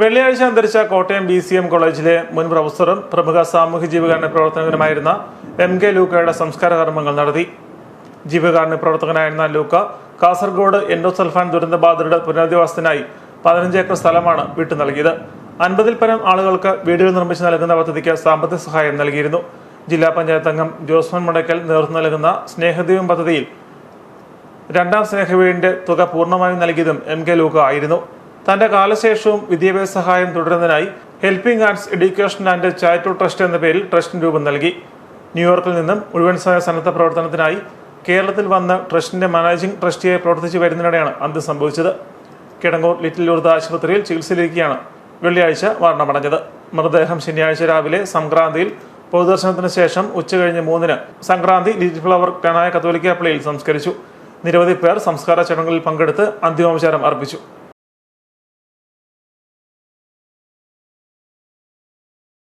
വെള്ളിയാഴ്ച അന്തരിച്ച Kottayam B C M കോളേജിലെ മുൻ പ്രൊഫസറും പ്രമുഖ സാമൂഹ്യ ജീവകാരുണ്യ പ്രവർത്തകനുമായിരുന്ന എം കെ ലൂക്കയുടെ സംസ്കാര കർമ്മങ്ങൾ നടത്തി. ജീവകാരുണ്യ പ്രവർത്തകനായിരുന്ന ലൂക്ക കാസർഗോഡ് എൻഡോസൾഫാൻ ദുരന്തബാധിതരുടെ പുനരധിവാസത്തിനായി പതിനഞ്ച് ഏക്കർ സ്ഥലമാണ് വിട്ടു നൽകിയത്. അൻപതിൽ പരം ആളുകൾക്ക് വീടുകൾ നിർമ്മിച്ച് നൽകുന്ന പദ്ധതിക്ക് സാമ്പത്തിക സഹായം നൽകിയിരുന്നു. ജില്ലാ പഞ്ചായത്ത് അംഗം ജോസ്മൻ മുടക്കൽ നേതൃത്വം നൽകുന്ന സ്നേഹദീപം പദ്ധതിയിൽ രണ്ടാം സ്നേഹവീടിന്റെ തുക പൂർണമായും നൽകിയതും എം കെ ലൂക്ക ആയിരുന്നു. തന്റെ കാലശേഷവും വിദ്യാഭ്യാസ സഹായം തുടരുന്നതിനായി helping arts education and charitable trust എന്ന പേരിൽ ട്രസ്റ്റിന് രൂപം നൽകി. ന്യൂയോർക്കിൽ നിന്നും മുഴുവൻ സമയ സന്നദ്ധ പ്രവർത്തനത്തിനായി കേരളത്തിൽ വന്ന ട്രസ്റ്റിന്റെ മാനേജിംഗ് ട്രസ്റ്റിയായി പ്രവർത്തിച്ചു വരുന്നതിനിടെയാണ് അന്ത് സംഭവിച്ചത്. കിടങ്ങൂർ ലിറ്റിൽ ലൂർദ് ആശുപത്രിയിൽ ചികിത്സയിലിരിക്കുകയാണ് വെള്ളിയാഴ്ച മരണമടഞ്ഞത്. മൃതദേഹം ശനിയാഴ്ച രാവിലെ സംക്രാന്തിയിൽ പൊതുദർശനത്തിന് ശേഷം ഉച്ചകഴിഞ്ഞ് മൂന്നിന് സംക്രാന്തി ലിറ്റിൽ ഫ്ലവർ കനായ കത്തോലിക്ക പള്ളിയിൽ സംസ്കരിച്ചു. നിരവധി പേർ സംസ്കാര ചടങ്ങുകളിൽ പങ്കെടുത്ത് അന്തിമോപചാരം അർപ്പിച്ചു.